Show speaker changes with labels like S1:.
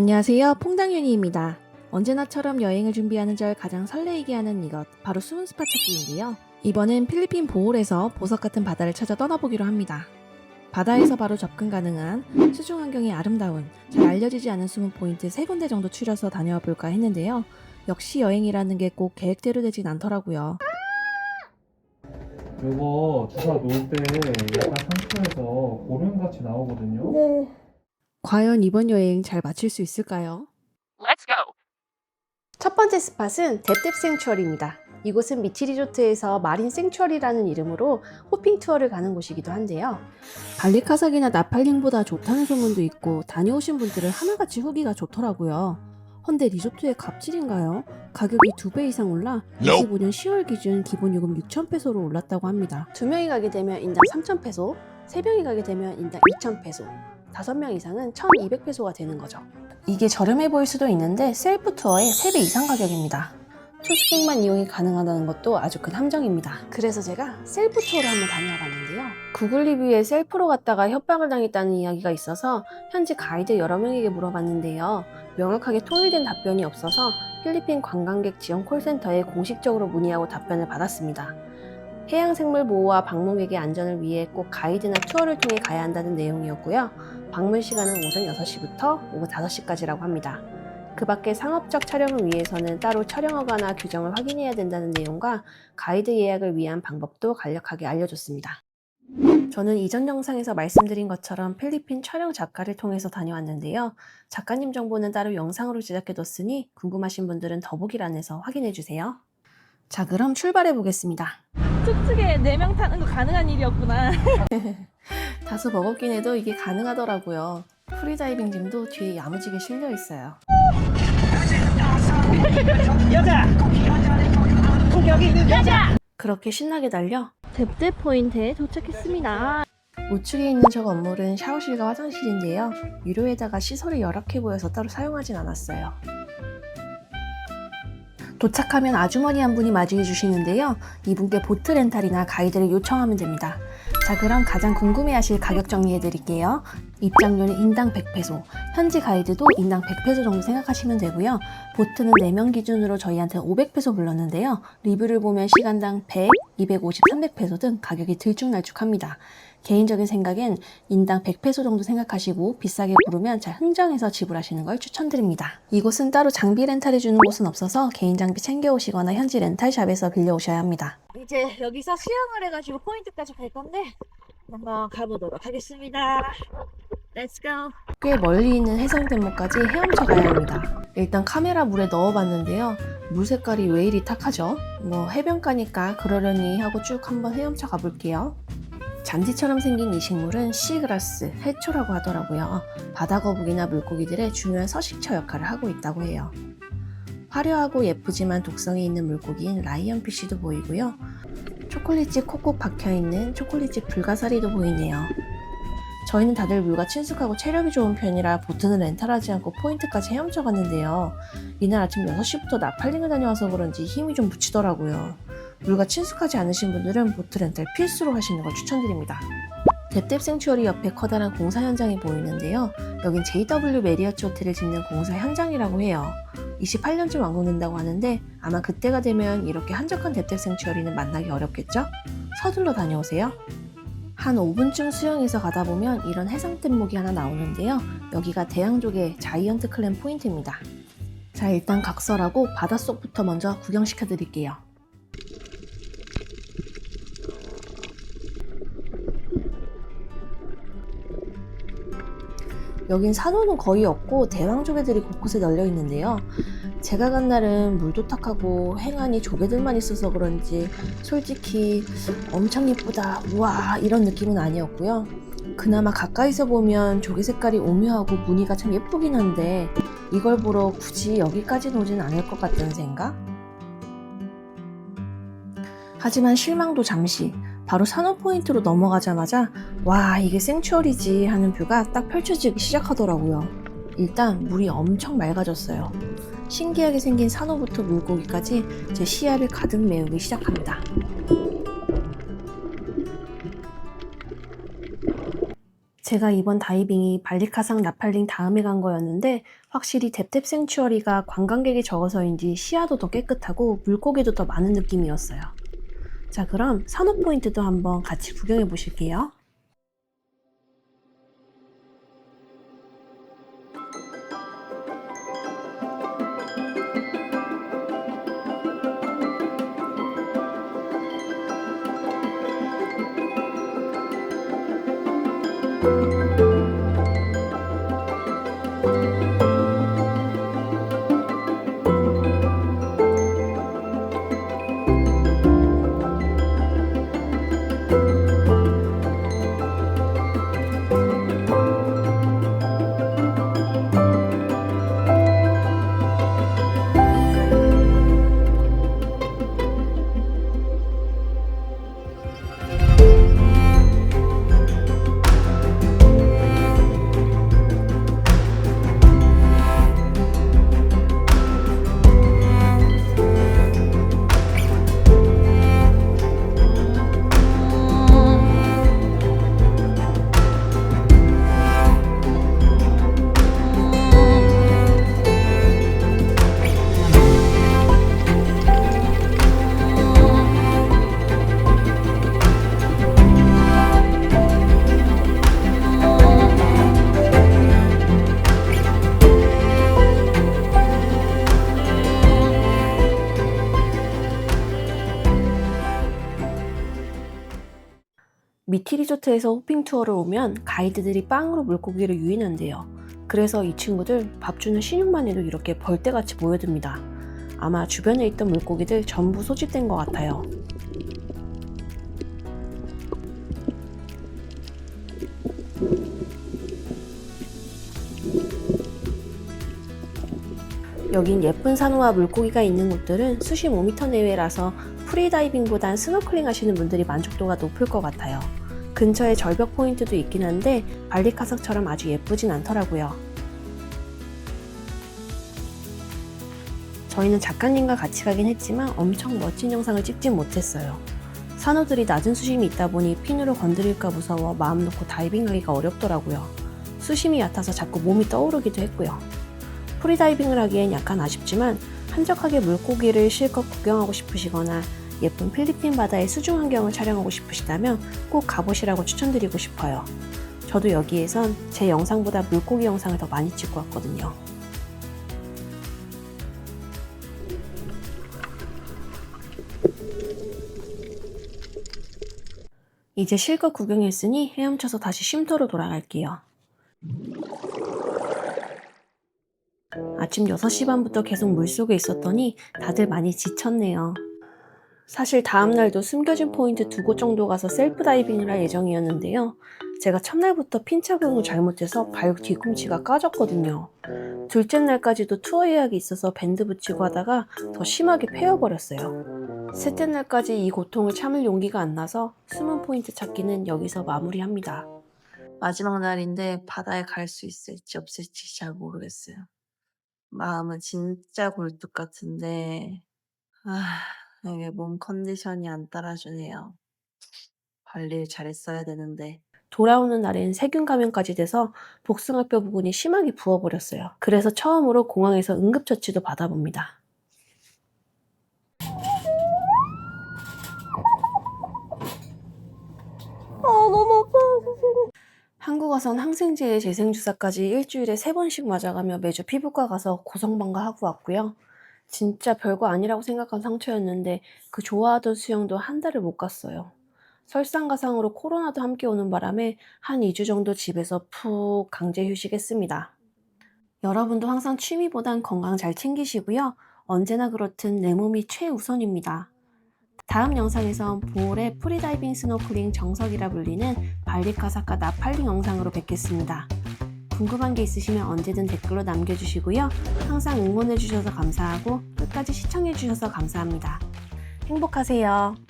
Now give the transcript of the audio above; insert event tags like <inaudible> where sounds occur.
S1: 안녕하세요. 퐁당윤이입니다. 언제나처럼 여행을 준비하는 절 가장 설레이게 하는 이것, 바로 숨은 스파 찾기인데요. 이번엔 필리핀 보홀에서 보석 같은 바다를 찾아 떠나보기로 합니다. 바다에서 바로 접근 가능한 수중 환경이 아름다운 잘 알려지지 않은 숨은 포인트 세 군데 정도 추려서 다녀와 볼까 했는데요. 역시 여행이라는 게 꼭 계획대로 되진 않더라고요.
S2: 요거 주사 놓을 때 약간 상처에서 고름같이 나오거든요.
S1: 네. 과연 이번 여행 잘 마칠 수 있을까요?
S3: Let's go.
S1: 첫 번째 스팟은 뎁뎁 생츄어리입니다. 이곳은 미치 리조트에서 마린 생츄어리라는 이름으로 호핑 투어를 가는 곳이기도 한데요. 발리카삭이나 나팔링보다 좋다는 소문도 있고 다녀오신 분들은 하나같이 후기가 좋더라고요. 헌데 리조트의 갑질인가요? 가격이 두 배 이상 올라 25년 10월 기준 기본 요금 6,000페소로 올랐다고 합니다. 두 명이 가게 되면 인당 3,000페소, 세 명이 가게 되면 인당 2,000페소, 다섯 명 이상은 1,200페소가 되는 거죠. 이게 저렴해 보일 수도 있는데 셀프 투어의 3배 이상 가격입니다. 투스픽만 이용이 가능하다는 것도 아주 큰 함정입니다. 그래서 제가 셀프 투어를 한번 다녀와 봤는데요. 구글 리뷰에 셀프로 갔다가 협박을 당했다는 이야기가 있어서 현지 가이드 여러 명에게 물어봤는데요. 명확하게 통일된 답변이 없어서 필리핀 관광객 지원 콜센터에 공식적으로 문의하고 답변을 받았습니다. 해양생물 보호와 방문객의 안전을 위해 꼭 가이드나 투어를 통해 가야 한다는 내용이었고요. 방문 시간은 오전 6시부터 오후 5시까지라고 합니다. 그 밖에 상업적 촬영을 위해서는 따로 촬영허가나 규정을 확인해야 된다는 내용과 가이드 예약을 위한 방법도 간략하게 알려줬습니다. 저는 이전 영상에서 말씀드린 것처럼 필리핀 촬영 작가를 통해서 다녀왔는데요. 작가님 정보는 따로 영상으로 제작해뒀으니 궁금하신 분들은 더보기란에서 확인해주세요. 자, 그럼 출발해 보겠습니다.
S3: 툭툭에 4명 타는 거 가능한 일이었구나. <laughs>
S1: 다소 버겁긴 해도 이게 가능하더라고요. 프리다이빙 짐도 뒤에 야무지게 실려 있어요.
S3: 여자! 공격이 여자!
S1: 그렇게 신나게 달려
S3: 뎁뎁 포인트에 도착했습니다.
S1: 우측에 있는 저 건물은 샤워실과 화장실인데요. 유료에다가 시설이 열악해 보여서 따로 사용하진 않았어요. 도착하면 아주머니 한 분이 맞이해 주시는데요. 이분께 보트 렌탈이나 가이드를 요청하면 됩니다. 자, 그럼 가장 궁금해 하실 가격 정리해 드릴게요. 입장료는 인당 100페소, 현지 가이드도 인당 100페소 정도 생각하시면 되고요. 보트는 4명 기준으로 저희한테 500페소 불렀는데요. 리뷰를 보면 시간당 100, 250, 300페소 등 가격이 들쭉날쭉합니다. 개인적인 생각엔 인당 100페소 정도 생각하시고 비싸게 부르면 잘 흥정해서 지불하시는 걸 추천드립니다. 이곳은 따로 장비 렌탈해주는 곳은 없어서 개인 장비 챙겨오시거나 현지 렌탈샵에서 빌려오셔야 합니다.
S3: 이제 여기서 수영을 해가지고 포인트까지 갈 건데 한번 가보도록 하겠습니다. Let's go.
S1: 꽤 멀리 있는 해상대모까지 헤엄쳐 가야 합니다. 일단 카메라 물에 넣어봤는데요. 물 색깔이 왜 이리 탁하죠? 뭐 해변가니까 그러려니 하고 쭉 한번 헤엄쳐 가볼게요. 잔디처럼 생긴 이 식물은 시그라스, 해초라고 하더라고요. 바다거북이나 물고기들의 중요한 서식처 역할을 하고 있다고 해요. 화려하고 예쁘지만 독성이 있는 물고기인 라이언피쉬도 보이고요. 초콜릿집 콕콕 박혀있는 초콜릿집 불가사리도 보이네요. 저희는 다들 물과 친숙하고 체력이 좋은 편이라 보트는 렌탈하지 않고 포인트까지 헤엄쳐 갔는데요. 이날 아침 6시부터 나팔링을 다녀와서 그런지 힘이 좀 붙이더라고요. 물과 친숙하지 않으신 분들은 보트 렌탈 필수로 하시는 걸 추천드립니다. 뎁뎁 생츄어리 옆에 커다란 공사 현장이 보이는데요. 여긴 JW 메리어츠 호텔을 짓는 공사 현장이라고 해요. 28년쯤 완공된다고 하는데 아마 그때가 되면 이렇게 한적한 뎁뎁 생츄어리는 만나기 어렵겠죠? 서둘러 다녀오세요. 한 5분쯤 수영해서 가다 보면 이런 해상 뗏목이 하나 나오는데요. 여기가 대양족의 자이언트 클램 포인트입니다. 자, 일단 각설하고 바닷속부터 먼저 구경시켜 드릴게요. 여긴 산호는 거의 없고 대왕 조개들이 곳곳에 널려 있는데요. 제가 간 날은 물도 탁하고 행안이 조개들만 있어서 그런지 솔직히 엄청 예쁘다, 우와 이런 느낌은 아니었고요. 그나마 가까이서 보면 조개 색깔이 오묘하고 무늬가 참 예쁘긴 한데 이걸 보러 굳이 여기까지 오진 않을 것 같다는 생각? 하지만 실망도 잠시 바로 산호 포인트로 넘어가자마자 와 이게 생츄어리지 하는 뷰가 딱 펼쳐지기 시작하더라고요. 일단 물이 엄청 맑아졌어요. 신기하게 생긴 산호부터 물고기까지 제 시야를 가득 메우기 시작합니다. 제가 이번 다이빙이 발리카상 나팔링 다음에 간 거였는데 확실히 뎁뎁 생츄어리가 관광객이 적어서인지 시야도 더 깨끗하고 물고기도 더 많은 느낌이었어요. 자 그럼 산호 포인트도 한번 같이 구경해 보실게요. 미티 리조트에서 호핑 투어를 오면 가이드들이 빵으로 물고기를 유인한대요. 그래서 이 친구들 밥 주는 신용만 해도 이렇게 벌떼같이 모여듭니다. 아마 주변에 있던 물고기들 전부 소집된 것 같아요. 여긴 예쁜 산호와 물고기가 있는 곳들은 수심 5m 내외라서 프리다이빙보단 스노클링 하시는 분들이 만족도가 높을 것 같아요. 근처에 절벽 포인트도 있긴 한데 발리카석처럼 아주 예쁘진 않더라고요. 저희는 작가님과 같이 가긴 했지만 엄청 멋진 영상을 찍진 못했어요. 산호들이 낮은 수심이 있다 보니 핀으로 건드릴까 무서워 마음 놓고 다이빙하기가 어렵더라고요. 수심이 얕아서 자꾸 몸이 떠오르기도 했고요. 프리다이빙을 하기엔 약간 아쉽지만 한적하게 물고기를 실컷 구경하고 싶으시거나 예쁜 필리핀 바다의 수중 환경을 촬영하고 싶으시다면 꼭 가보시라고 추천드리고 싶어요. 저도 여기에선 제 영상보다 물고기 영상을 더 많이 찍고 왔거든요. 이제 실컷 구경했으니 헤엄쳐서 다시 쉼터로 돌아갈게요. 아침 6시 반부터 계속 물속에 있었더니 다들 많이 지쳤네요. 사실 다음날도 숨겨진 포인트 두 곳 정도 가서 셀프 다이빙을 할 예정이었는데요. 제가 첫날부터 핀 착용을 잘못해서 발 뒤꿈치가 까졌거든요. 둘째 날까지도 투어 예약이 있어서 밴드 붙이고 하다가 더 심하게 패여버렸어요. 셋째 날까지 이 고통을 참을 용기가 안 나서 숨은 포인트 찾기는 여기서 마무리합니다.
S4: 마지막 날인데 바다에 갈 수 있을지 없을지 잘 모르겠어요. 마음은 진짜 굴뚝 같은데, 아, 이게 몸 컨디션이 안 따라주네요. 관리를 잘했어야 되는데.
S1: 돌아오는 날엔 세균 감염까지 돼서 복숭아뼈 부분이 심하게 부어버렸어요. 그래서 처음으로 공항에서 응급처치도 받아봅니다.
S3: 아 너무 아파 선생님.
S1: 한국 와선 항생제 재생주사까지 일주일에 세 번씩 맞아가며 매주 피부과 가서 고성방가하고 왔고요. 진짜 별거 아니라고 생각한 상처였는데 그 좋아하던 수영도 한 달을 못 갔어요. 설상가상으로 코로나도 함께 오는 바람에 한 2주 정도 집에서 푹 강제 휴식했습니다. 여러분도 항상 취미보단 건강 잘 챙기시고요. 언제나 그렇듯 내 몸이 최우선입니다. 다음 영상에선 보홀의 프리다이빙 스노클링 정석이라 불리는 발리카사카 나팔링 영상으로 뵙겠습니다. 궁금한 게 있으시면 언제든 댓글로 남겨주시고요. 항상 응원해주셔서 감사하고 끝까지 시청해주셔서 감사합니다. 행복하세요.